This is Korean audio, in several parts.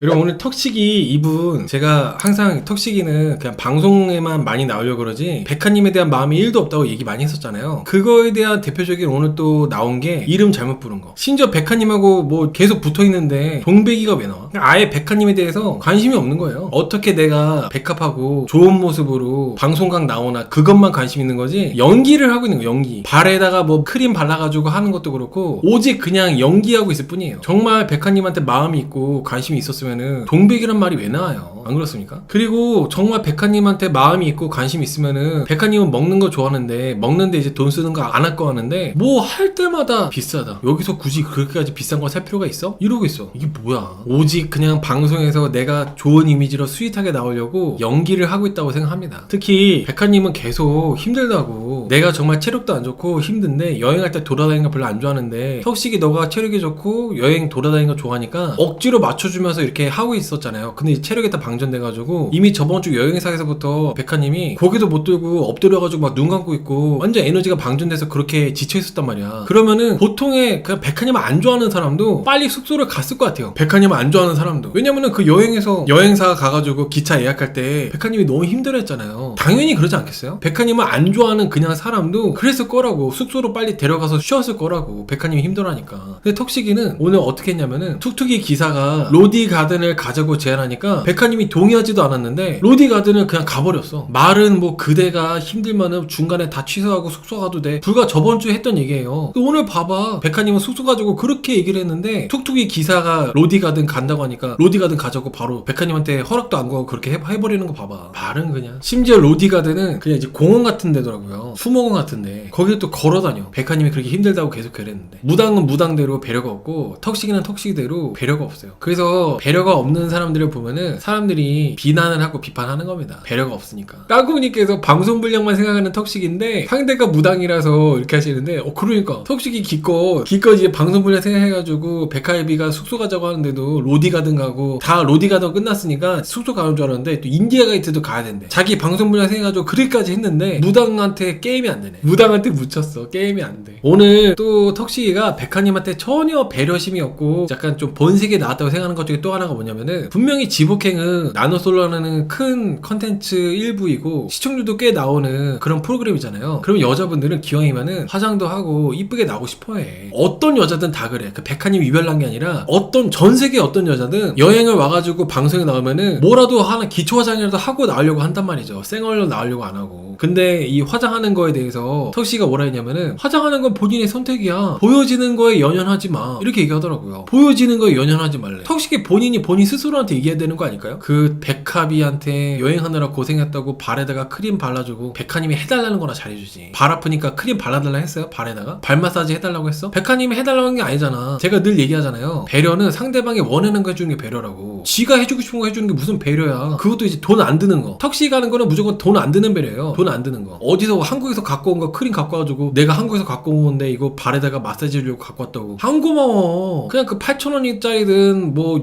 여러분 오늘 턱시기 이분 제가 항상 턱시기는 그냥 방송에만 많이 나오려고 그러지 백화님에 대한 마음이 1도 없다고 얘기 많이 했었잖아요. 그거에 대한 대표적인 오늘 또 나온 게 이름 잘못 부른 거. 심지어 백화님하고 뭐 계속 붙어있는데 동백이가 왜 나와? 아예 백화님에 대해서 관심이 없는 거예요. 어떻게 내가 백합하고 좋은 모습으로 방송각 나오나 그것만 관심 있는 거지? 연기를 하고 있는 거 연기. 발에다가 뭐 크림 발라가지고 하는 것도 그렇고 오직 그냥 연기하고 있을 뿐이에요. 정말 백화님한테 마음이 있고 관심이 있었으면 은 동백이란 말이 왜 나와요? 안 그렇습니까? 그리고 정말 백화님한테 마음이 있고 관심 있으면은 백화님은 먹는 거 좋아하는데 먹는데 이제 돈 쓰는 거 안 할거 하는데 뭐 할 때마다 비싸다. 여기서 굳이 그렇게까지 비싼 거살 필요가 있어? 이러고 있어. 이게 뭐야? 오직 그냥 방송에서 내가 좋은 이미지로 스윗하게 나오려고 연기를 하고 있다고 생각합니다. 특히 백화님은 계속 힘들다고. 내가 정말 체력도 안 좋고 힘든데 여행할 때 돌아다니는 거 별로 안 좋아하는데 턱식이 너가 체력이 좋고 여행 돌아다니는 거 좋아하니까 억지로 맞춰주면서 이렇게 하고 있었잖아요. 근데 이 체력이 다 방전돼가지고 이미 저번 주 여행사에서부터 백화님이 고개도 못 들고 엎드려가지고 막 눈 감고 있고 완전 에너지가 방전돼서 그렇게 지쳐 있었단 말이야. 그러면은 보통의 그냥 백화님을 안 좋아하는 사람도 빨리 숙소를 갔을 것 같아요. 백화님을 안 좋아하는 사람도. 왜냐면은 그 여행에서 여행사 가가지고 기차 예약할 때 백화님이 너무 힘들어했잖아요. 당연히 그러지 않겠어요? 백화님을 안 좋아하는 그냥 사람도 그랬을 거라고 숙소로 빨리 데려가서 쉬었을 거라고 백화님이 힘들어하니까. 근데 턱시기는 오늘 어떻게 했냐면은 툭툭이 기사가 로디 가 든을 가자고 제안하니까 백화님이 동의하지도 않았는데 로디 가든을 그냥 가버렸어. 말은 뭐 그대가 힘들면은 중간에 다 취소하고 숙소 가도 돼. 불과 저번 주에 했던 얘기예요. 근데 오늘 봐봐. 백화님은 숙소 가지고 그렇게 얘기를 했는데 툭툭이 기사가 로디 가든 간다고 하니까 로디 가든 가자고 바로 백화님한테 허락도 안 구하고 그렇게 해, 해버리는 거 봐봐. 말은 그냥. 심지어 로디 가든은 그냥 이제 공원 같은 데더라고요. 수목원 같은데 거기에 또 걸어다녀. 백화님이 그렇게 힘들다고 계속 그랬는데. 무당은 무당대로 배려가 없고 턱시기는 턱시기대로 배려가 없어요. 그래서 배려 가 없는 사람들을 보면은 사람들이 비난을 하고 비판하는 겁니다. 배려가 없으니까. 까꿍님께서 방송 분량만 생각하는 턱식인데 상대가 무당이라서 이렇게 하시는데 어 그러니까. 턱식이 기껏 기껏 이제 방송 분량 생각해가지고 백하이비가 숙소 가자고 하는데도 로디 가든 가고 다 로디 가든 끝났으니까 숙소 가는 줄 알았는데 또 인디아 가이트도 가야 된대. 자기 방송 분량 생각해가지고 그리까지 했는데 무당한테 게임이 안 되네. 무당한테 묻혔어. 게임이 안 돼. 오늘 또 턱식이가 백하님한테 전혀 배려심이 없고 약간 좀 본색이 나왔다고 생각하는 것 중에 또 하나 가 뭐냐면은 분명히 지복행은 나노솔라는 큰 컨텐츠 일부이고 시청률도 꽤 나오는 그런 프로그램이잖아요. 그럼 여자분들은 기왕이면은 화장도 하고 이쁘게 나오고 싶어해. 어떤 여자든 다 그래. 그 백화님 이별난 게 아니라 어떤 전 세계 어떤 여자든 여행을 와가지고 방송에 나오면은 뭐라도 하나 기초 화장이라도 하고 나오려고 한단 말이죠. 생얼로 나오려고 안 하고. 근데 이 화장하는 거에 대해서 턱씨가 뭐라 했냐면은 화장하는 건 본인의 선택이야. 보여지는 거에 연연하지 마. 이렇게 얘기하더라고요. 보여지는 거에 연연하지 말래. 턱식이 본인이 본인 스스로한테 얘기해야 되는 거 아닐까요? 그 백합이한테 여행하느라 고생했다고 발에다가 크림 발라주고 백하님이 해달라는 거나 잘해주지. 발 아프니까 크림 발라달라 했어요? 발에다가? 발 마사지 해달라고 했어? 백하님이 해달라는 게 아니잖아. 제가 늘 얘기하잖아요. 배려는 상대방이 원하는 거 해주는 게 배려라고. 지가 해주고 싶은 거 해주는 게 무슨 배려야. 그것도 이제 돈 안 드는 거. 턱시 가는 거는 무조건 돈 안 드는 배려예요. 돈 안 드는 거. 어디서 한국에서 갖고 온 거 크림 갖고 와가지고 내가 한국에서 갖고 온 건데 이거 발에다가 마사지 해주려고 갖고 왔다고. 한 고마워. 그냥 그 8,000원짜리든 뭐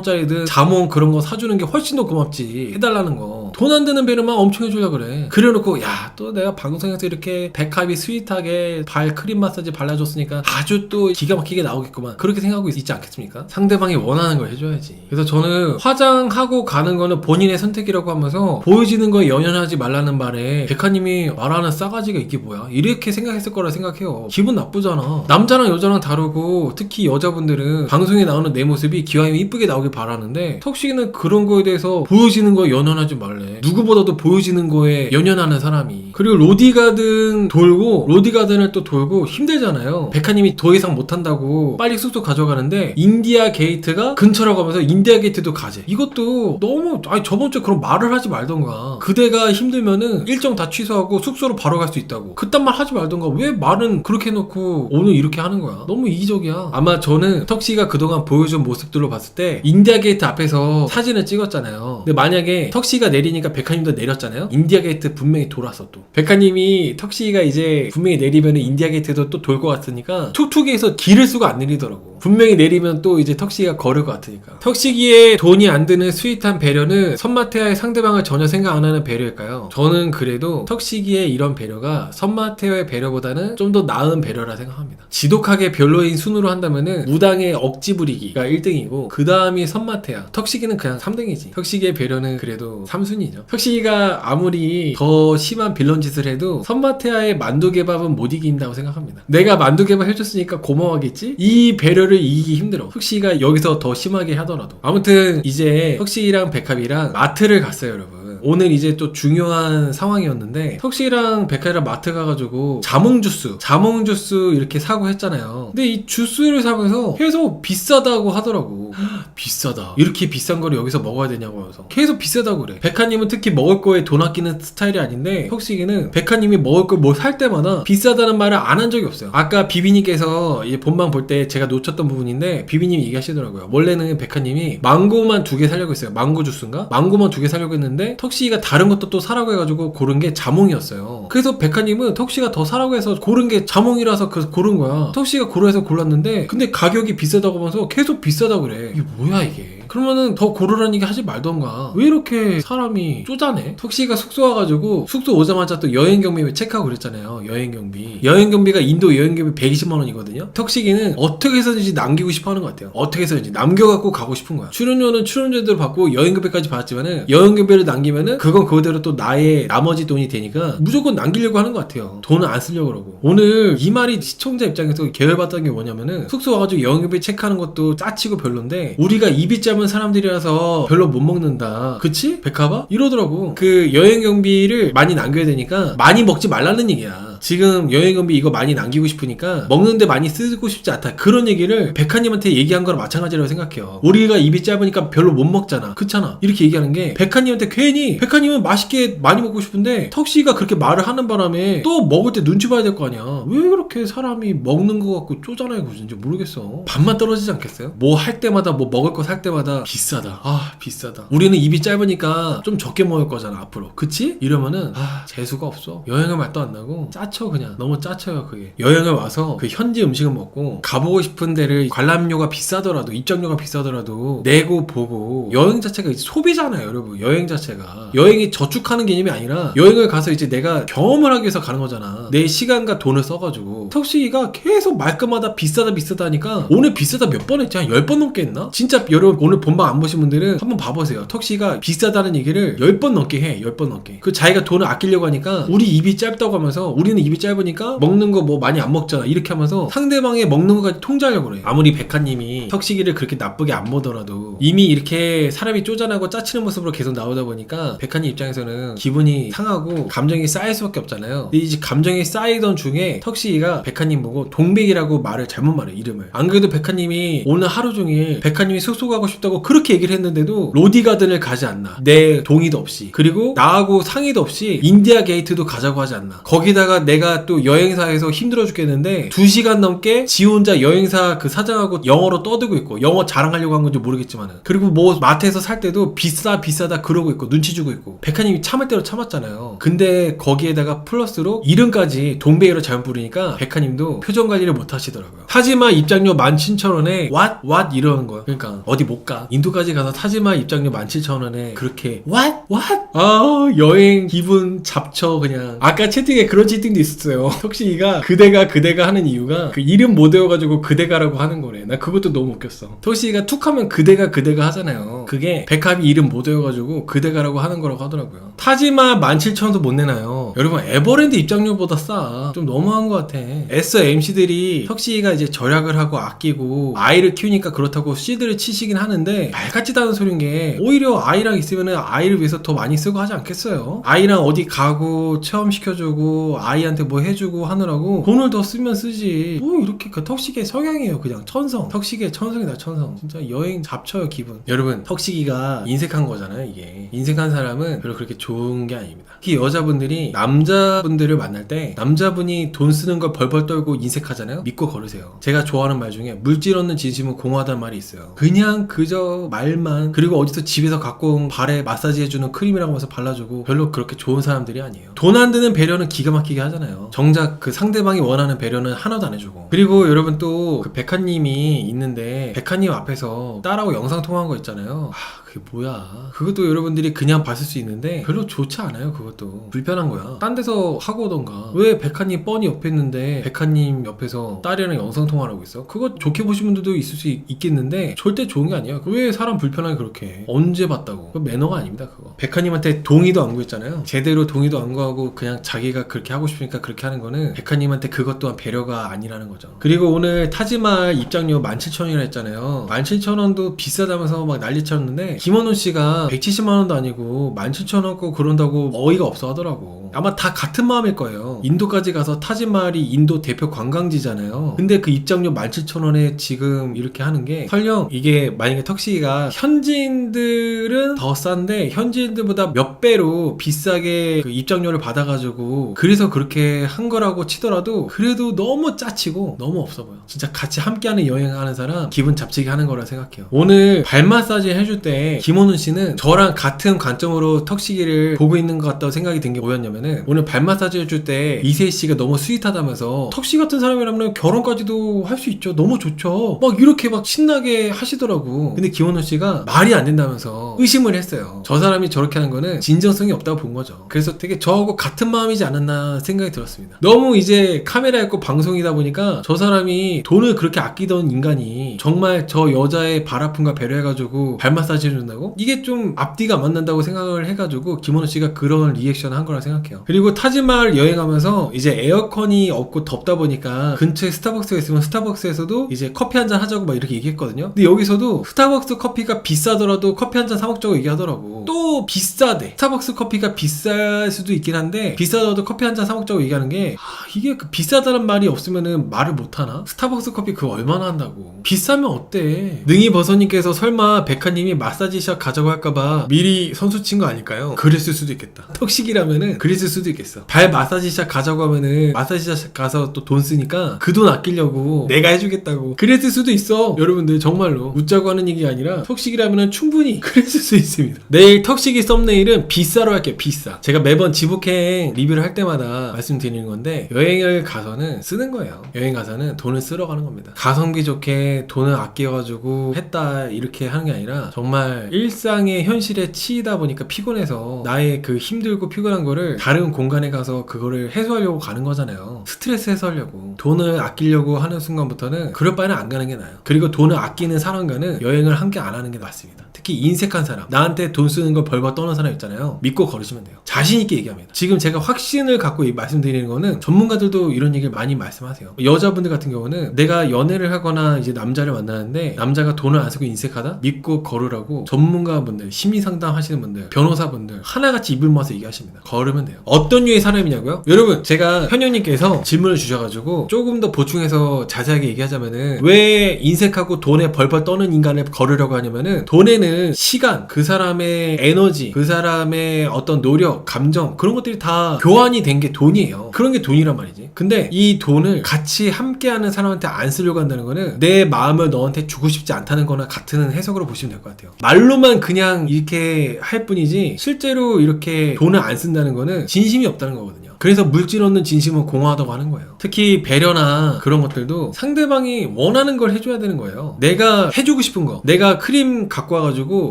4,000원짜리든 자몽 그런 거 사주는 게 훨씬 더 고맙지. 해달라는 거. 돈 안 드는 배려만 엄청 해주려 그래. 그래놓고 야 또 내가 방송에서 이렇게 백합이 스윗하게 발 크림 마사지 발라줬으니까 아주 또 기가 막히게 나오겠구만. 그렇게 생각하고 있, 지 않겠습니까? 상대방이 원하는 걸 해줘야지. 그래서 저는 화장하고 가는 거는 본인의 선택이라고 하면서 보여지는 거에 연연하지 말라는 말에 백화님이 말하는 싸가지가 이게 뭐야? 이렇게 생각했을 거라 생각해요. 기분 나쁘잖아. 남자랑 여자랑 다르고 특히 여자분들은 방송에 나오는 내 모습이 기왕이면 이쁘게 나오길 바라는데 턱식이는 그런 거에 대해서 보여지는 거에 연연하지 말래. 누구보다도 보여지는 거에 연연하는 사람이. 그리고 로디가든 돌고 로디가든을 또 돌고 힘들잖아요. 백화님이 더 이상 못한다고 빨리 숙소 가져가는데 인디아 게이트가 근처라고 하면서 인디아 게이트도 가재. 이것도 너무 아니 저번 주에 그런 말을 하지 말던가. 그대가 힘들면은 일정 다 취소하고 숙소로 바로 갈 수 있다고. 그딴 말 하지 말던가. 왜 말은 그렇게 해놓고 오늘 이렇게 하는 거야? 너무 이기적이야. 아마 저는 턱씨가 그동안 보여준 모습들로 봤을 때 인디아 게이트 앞에서 사진을 찍었잖아요. 근데 만약에 턱씨가 내리 니까 백화님도 내렸잖아요. 인디아 게이트 분명히 돌았어 또. 백화님이 턱씨가 이제 분명히 내리면 인디아 게이트도 또 돌 것 같으니까 툭툭이에서 길을 쓰고 안 내리더라고. 분명히 내리면 또 이제 턱시기가 거를 것 같으니까. 턱시기에 돈이 안 드는 스윗한 배려는 선마테아의 상대방을 전혀 생각 안 하는 배려일까요? 저는 그래도 턱시기의 이런 배려가 선마테아의 배려보다는 좀 더 나은 배려라 생각합니다. 지독하게 별로인 순으로 한다면은 무당의 억지 부리기가 1등이고 그 다음이 선마테아. 턱시기는 그냥 3등이지. 턱시기의 배려는 그래도 3순위죠. 턱시기가 아무리 더 심한 빌런 짓을 해도 선마테아의 만두개밥은 못 이긴다고 생각합니다. 내가 만두개밥 해줬으니까 고마워하겠지? 이 배려를 이기기 힘들어. 흑시가 여기서 더 심하게 하더라도. 아무튼 이제 흑시랑 백합이랑 마트를 갔어요, 여러분. 오늘 이제 또 중요한 상황이었는데 턱시랑 백합이랑 마트 가가지고 자몽 주스, 자몽 주스 이렇게 사고 했잖아요. 근데 이 주스를 사면서 계속 비싸다고 하더라고. 비싸다. 이렇게 비싼 거를 여기서 먹어야 되냐고 하면서 계속 비싸다고 그래. 백화님은 특히 먹을 거에 돈 아끼는 스타일이 아닌데 턱시기는 백화님이 먹을 걸뭐살 때마다 비싸다는 말을 안 한 적이 없어요. 아까 비비님께서 이 본방 볼 때 제가 놓쳤던 부분인데 비비님이 얘기하시더라고요. 원래는 백화님이 망고만 두 개 사려고 했어요. 망고 주스인가? 망고만 두 개 사려고 했는데 턱시가 다른 것도 또 사라고 해가지고 고른 게 자몽이었어요. 그래서 백화님은 턱시가 더 사라고 해서 고른 게 자몽이라서 그 고른 거야. 턱시가 고르해서 골랐는데 근데 가격이 비싸다고 하면서 계속 비싸다고 그래. 이게 뭐야 이게? 그러면은 더 고르라는 얘기 하지 말던가. 왜 이렇게 사람이 쪼잔해? 턱시가 숙소 와가지고 숙소 오자마자 또 여행 경비 체크하고 그랬잖아요. 여행 경비. 여행 경비가 인도 여행 경비 120만 원이거든요. 턱시기는 어떻게 해서든지 남기고 싶어 하는 것 같아요. 어떻게 해서든지 남겨갖고 가고 싶은 거야. 출연료는 출연료대로 받고 여행 경비까지 받았지만은 여행 경비를 남기면은 그건 그거대로 또 나의 나머지 돈이 되니까 무조건 남기려고 하는 것 같아요. 돈을 안 쓰려고 그러고. 오늘 이 말이 시청자 입장에서 계열받던 게 뭐냐면은 숙소 와가지고 여행 경비 체크하는 것도 짜치고 별론데 우리가 입이 짧은 사람들이라서 별로 못 먹는다. 그치? 백화바? 이러더라고. 그 여행 경비를 많이 남겨야 되니까 많이 먹지 말라는 얘기야. 지금 여행 경비 이거 많이 남기고 싶으니까 먹는데 많이 쓰고 싶지 않다. 그런 얘기를 백화님한테 얘기한 거랑 마찬가지라고 생각해요. 우리가 입이 짧으니까 별로 못 먹잖아. 그렇잖아. 이렇게 얘기하는 게 백화님한테 괜히 백화님은 맛있게 많이 먹고 싶은데 턱시가 그렇게 말을 하는 바람에 또 먹을 때 눈치 봐야 될 거 아니야. 왜 그렇게 사람이 먹는 거 갖고 쪼잔하게 구는지 모르겠어. 밥만 떨어지지 않겠어요? 뭐 할 때마다 뭐 먹을 거 살 때마다 비싸다. 아 비싸다. 우리는 입이 짧으니까 좀 적게 먹을 거잖아 앞으로. 그치? 이러면은 아 재수가 없어. 여행을 맛도 안 나고 짜쳐 그냥 너무 짜쳐요 그게. 여행을 와서 그 현지 음식을 먹고 가보고 싶은 데를 관람료가 비싸더라도 입장료가 비싸더라도 내고 보고 여행 자체가 이제 소비잖아요 여러분. 여행 자체가 여행이 저축하는 개념이 아니라 여행을 가서 이제 내가 경험을 하기 위해서 가는 거잖아. 내 시간과 돈을 써가지고 턱시기가 계속 말끝마다 비싸다 비싸다 하니까 오늘 비싸다 몇 번 했지 한 10번 넘게 했나? 진짜 여러분 오늘 본방 안 보신 분들은 한번 봐보세요. 턱시가 비싸다는 얘기를 10번 넘게 해. 10번 넘게. 그 자기가 돈을 아끼려고 하니까 우리 입이 짧다고 하면서 우리는 입이 짧으니까 먹는 거 뭐 많이 안 먹잖아. 이렇게 하면서 상대방의 먹는 거까지 통제하려고 그래. 아무리 백화님이 턱시기를 그렇게 나쁘게 안 보더라도 이미 이렇게 사람이 쪼잔하고 짜치는 모습으로 계속 나오다 보니까 백화님 입장에서는 기분이 상하고 감정이 쌓일 수밖에 없잖아요. 근데 이제 감정이 쌓이던 중에 턱시기가 백화님 보고 동백이라고 말을 잘못 말해 이름을. 안 그래도 백화님이 오늘 하루 종일 백화님이 숙소 가고 싶다고 그렇게 얘기를 했는데도 로디가든을 가지 않나. 내 동의도 없이. 그리고 나하고 상의도 없이 인디아 게이트도 가자고 하지 않나. 거기다가 내가 또 여행사에서 힘들어 죽겠는데 2시간 넘게 지 혼자 여행사 그 사장하고 영어로 떠들고 있고 영어 자랑하려고 한 건지 모르겠지만은 그리고 뭐 마트에서 살 때도 비싸 비싸다 그러고 있고 눈치 주고 있고 백화님이 참을 대로 참았잖아요. 근데 거기에다가 플러스로 이름까지 동백이로 잘못 부르니까 백화님도 표정 관리를 못 하시더라고요. 타지마 입장료 17,000원에 what what 이러는 거야. 그러니까 어디 못 가. 인도까지 가서 타지마 입장료 17,000원에 그렇게 what what 아 여행 기분 잡쳐 그냥 아까 채팅에 그런 채팅 도 있었어요. 턱시이가 그대가 그대가 하는 이유가 그 이름 못 외워가지고 그대가라고 하는 거래. 나 그것도 너무 웃겼어. 턱시이가 툭 하면 그대가 그대가 하잖아요. 그게 백합이 이름 못 외워가지고 그대가라고 하는 거라고 하더라고요. 타지마 17,000원도 못 내나요. 여러분 에버랜드 입장료보다 싸. 좀 너무한 것 같아. 애써 MC들이 턱시이가 이제 절약을 하고 아끼고 아이를 키우니까 그렇다고 씨들을 치시긴 하는데 말 같지도 않은 소리인 게 오히려 아이랑 있으면은 아이를 위해서 더 많이 쓰고 하지 않겠어요? 아이랑 어디 가고 체험시켜주고 아이 한테 뭐 해주고 하느라고 돈을 더 쓰면 쓰지. 뭐 이렇게 그 턱시기의 성향이에요 그냥. 천성. 턱시기의 천성이다 천성. 진짜 여행 잡쳐요 기분. 여러분 턱시기가 인색한 거잖아요 이게. 인색한 사람은 별로 그렇게 좋은 게 아닙니다. 특히 여자분들이 남자분들을 만날 때 남자분이 돈 쓰는 걸 벌벌 떨고 인색하잖아요? 믿고 걸으세요. 제가 좋아하는 말 중에 물질 얻는 진심은 공허하다는 말이 있어요. 그냥 그저 말만 그리고 어디서 집에서 갖고 온 발에 마사지 해주는 크림이라고 해서 발라주고 별로 그렇게 좋은 사람들이 아니에요. 돈 안 드는 배려는 기가 막히게 하잖아요 하잖아요. 정작 그 상대방이 원하는 배려는 하나도 안 해주고. 그리고 여러분 또 그 백화님이 있는데 백화님 앞에서 딸하고 영상 통화한 거 있잖아요. 아, 그게 뭐야. 그것도 여러분들이 그냥 봤을 수 있는데 별로 좋지 않아요. 그것도. 불편한 거야. 딴 데서 하고 오던가. 왜 백화님 뻔히 옆에 있는데 백화님 옆에서 딸이랑 영상 통화를 하고 있어? 그거 좋게 보신 분들도 있을 수 있- 있겠는데 절대 좋은 게 아니야. 왜 사람 불편하게 그렇게 해? 언제 봤다고? 그거 매너가 아닙니다. 그거. 백화님한테 동의도 안 구했잖아요. 제대로 동의도 안 구하고 그냥 자기가 그렇게 하고 싶으니까 그렇게 하는 거는 백화님한테 그것 또한 배려가 아니라는 거죠. 그리고 오늘 타지말 입장료 17,000원이라 했잖아요. 17,000원도 비싸다면서 막 난리 쳤는데 김원훈 씨가 170만 원도 아니고 17,000원 고 그런다고 어이가 없어 하더라고. 아마 다 같은 마음일 거예요. 인도까지 가서 타지말이 인도 대표 관광지잖아요. 근데 그 입장료 17,000원에 지금 이렇게 하는 게 설령 이게 만약에 턱시기가 현지인들은 더 싼데 현지인들보다 몇 배로 비싸게 그 입장료를 받아가지고 그래서 그렇게 한 거라고 치더라도 그래도 너무 짜치고 너무 없어 보여. 진짜 같이 함께하는 여행하는 사람 기분 잡치게 하는 거라 생각해요. 오늘 발 마사지 해줄 때 김원훈 씨는 저랑 같은 관점으로 턱시기를 보고 있는 것 같다고 생각이 든 게 뭐였냐면은 오늘 발 마사지 해줄 때 이세희 씨가 너무 스윗하다면서 턱시 같은 사람이라면 결혼까지도 할 수 있죠. 너무 좋죠. 막 이렇게 막 신나게 하시더라고. 근데 김원훈 씨가 말이 안 된다면서 의심을 했어요. 저 사람이 저렇게 하는 거는 진정성이 없다고 본 거죠. 그래서 되게 저하고 같은 마음이지 않았나 생각이 들었습니다. 너무 이제 카메라 있고 방송이다 보니까 저 사람이 돈을 그렇게 아끼던 인간이 정말 저 여자의 발 아픔과 배려해가지고 발 마사지 해 준다고? 이게 좀 앞뒤가 안 맞는다고 생각을 해가지고 김원우 씨가 그런 리액션을 한 거라 생각해요. 그리고 타지말 여행하면서 이제 에어컨이 없고 덥다 보니까 근처에 스타벅스가 있으면 스타벅스에서도 이제 커피 한 잔 하자고 막 이렇게 얘기했거든요. 근데 여기서도 스타벅스 커피가 비싸더라도 커피 한 잔 사 먹자고 얘기하더라고. 또 비싸대. 스타벅스 커피가 비쌀 수도 있긴 한데 비싸더라도 커피 한 잔 사 먹자고 얘기하는 게 아, 이게 그 비싸다는 말이 없으면은 말을 못 하나? 스타벅스 커피 그거 얼마나 한다고? 비싸면 어때? 능이 버섯님께서 설마 백화님이 마사지 샵 가자고 할까봐 미리 선수 친 거 아닐까요? 그랬을 수도 있겠다. 턱식이라면은 그랬을 수도 있겠어. 발 마사지샵 가자고 하면은 마사지샵 가서 또 돈 쓰니까 그 돈 아끼려고 내가 해주겠다고 그랬을 수도 있어. 여러분들 정말로 웃자고 하는 얘기가 아니라 턱식이라면은 충분히 그랬을 수 있습니다. 내일 턱식이 썸네일은 비싸로 할게요. 비싸. 제가 매번 지북행 리뷰를 할 때마다 말씀드리는 건데 여행을 가서는 쓰는 거예요. 여행 가서는 돈을 쓰러 가는 겁니다. 가성비 좋게 돈을 아껴가지고 했다 이렇게 하는 게 아니라 정말 일상의 현실에 치이다 보니까 피곤해서 나의 그 힘들고 피곤한 거를 다른 공간에 가서 그거를 해소하려고 가는 거잖아요. 스트레스 해소하려고 돈을 아끼려고 하는 순간부터는 그럴 바에는 안 가는 게 나아요. 그리고 돈을 아끼는 사람과는 여행을 함께 안 하는 게 낫습니다. 특히 인색한 사람, 나한테 돈 쓰는 걸 벌벌 떠는 사람 있잖아요. 믿고 걸으시면 돼요. 자신 있게 얘기합니다. 지금 제가 확신을 갖고 이- 말씀드리는 거는 전문가들도 이런 얘기를 많이 말씀하세요. 여자분들 같은 경우는 내가 연애를 하거나 이제 남자를 만나는데 남자가 돈을 안 쓰고 인색하다? 믿고 걸으라고 전문가분들, 심리 상담 하시는 분들, 변호사분들 하나같이 입을 모아서 얘기하십니다. 걸으면 돼요. 어떤 류의 사람이냐고요? 여러분, 제가 현영님께서 질문을 주셔가지고 조금 더 보충해서 자세하게 얘기하자면은 왜 인색하고 돈에 벌벌 떠는 인간을 걸으려고 하냐면은 돈에는 시간, 그 사람의 에너지, 그 사람의 어떤 노력, 감정 그런 것들이 다 교환이 된 게 돈이에요. 그런 게 돈이란 말이지. 근데 이 돈을 같이 함께하는 사람한테 안 쓰려고 한다는 거는 내 마음을 너한테 주고 싶지 않다는 거나 같은 해석으로 보시면 될 것 같아요. 말로만 그냥 이렇게 할 뿐이지 실제로 이렇게 돈을 안 쓴다는 거는 진심이 없다는 거거든요. 그래서 물질 없는 진심은 공허하다고 하는 거예요. 특히 배려나 그런 것들도 상대방이 원하는 걸 해줘야 되는 거예요. 내가 해주고 싶은 거, 내가 크림 갖고 와가지고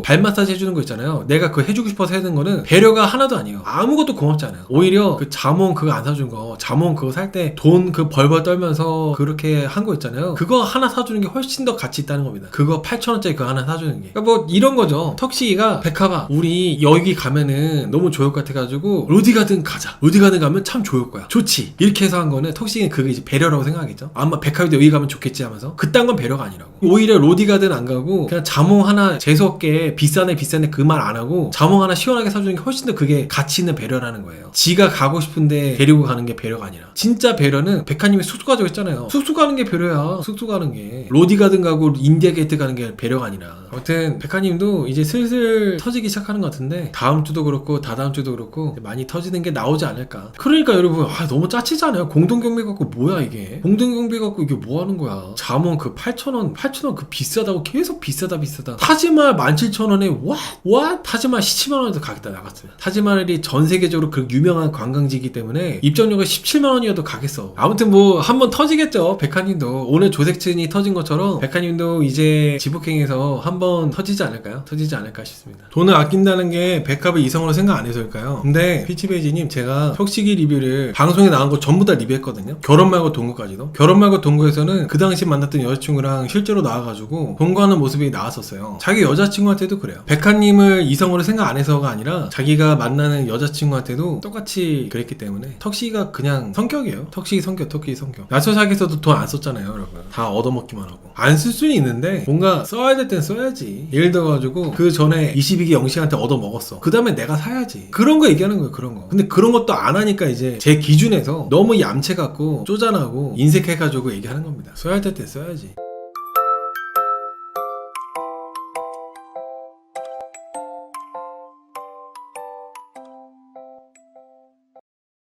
발 마사지 해주는 거 있잖아요. 내가 그거 해주고 싶어서 해는 거는 배려가 하나도 아니에요. 아무것도 고맙지 않아요. 오히려 그 자몽 그거 안 사준 거, 자몽 그거 살 때 돈 그 벌벌 떨면서 그렇게 한 거 있잖아요. 그거 하나 사주는 게 훨씬 더 가치 있다는 겁니다. 그거 8,000원짜리 그거 하나 사주는 게. 그러니까 뭐 이런 거죠. 턱시기가 백화가 우리 여기 가면은 너무 좋을 것 같아가지고 로디 가든 가자. 로디 가든 가면 참 좋을 거야. 좋지. 이렇게 해서 한 거는 턱시기는 그게 이제 배려라고 생각하겠죠. 아마 백화비도 여기 가면 좋겠지 하면서 그딴 건 배려가 아니라고. 오히려 로디가든 안 가고 그냥 자몽 하나 재수없게 비싸네 비싸네 그 말 안 하고 자몽 하나 시원하게 사주는 게 훨씬 더 그게 가치 있는 배려라는 거예요. 지가 가고 싶은데 데리고 가는 게 배려가 아니라 진짜 배려는 백화님이 숙소 가자고 했잖아요. 숙소 가는 게 배려야. 숙소 가는 게 로디 가든 가고 인디아 게이트 가는 게 배려가 아니라. 아무튼 백화님도 이제 슬슬 터지기 시작하는 것 같은데 다음 주도 그렇고 다다음 주도 그렇고 많이 터지는 게 나오지 않을까. 그러니까 여러분 아, 너무 짜치잖아요 공동경비 갖고 뭐야 이게 공동경비 갖고 이게 뭐 하는 거야 잠원 그 8,000원 8,000원 그 비싸다고 계속 비싸다 비싸다 타지말 17,000원에 와? 와? 타지말 17만원에도 가겠다 나갔어요 타지말이 전 세계적으로 그 유명한 관광지이기 때문에 입장료가 17만원이어도 가겠어 아무튼 뭐 한번 터지겠죠 백화님도 오늘 조색친이 터진 것처럼 백화님도 이제 지북행에서 한번 터지지 않을까요? 터지지 않을까 싶습니다 돈을 아낀다는 게 백합을 이성으로 생각 안 해서일까요? 근데 피치베이지님 제가 혁식이 리뷰를 방송에 나온 거 전부 다 리뷰했거든요. 결혼 말고 동거까지도. 결혼 말고 동거에서는 그 당시 만났던 여자친구랑 실제로 나와가지고 동거하는 모습이 나왔었어요. 자기 여자친구한테도 그래요. 백화님을 이성으로 생각 안 해서가 아니라 자기가 만나는 여자친구한테도 똑같이 그랬기 때문에 턱시가 그냥 성격이에요. 턱시 성격 턱시 성격. 야처작에서도 돈 안 썼잖아요 여러분. 다 얻어먹기만 하고. 안 쓸 수는 있는데 뭔가 써야 될 땐 써야지. 예를 들어가지고 그 전에 22기 영식한테 얻어먹었어. 그 다음에 내가 사야지. 그런 거 얘기하는 거예요 그런 거. 근데 그런 것도 안 하니까 이제 제 기준에서 너무 얌체 같고 쪼잔하고 인색해가지고 얘기하는 겁니다. 써야 될땐 써야지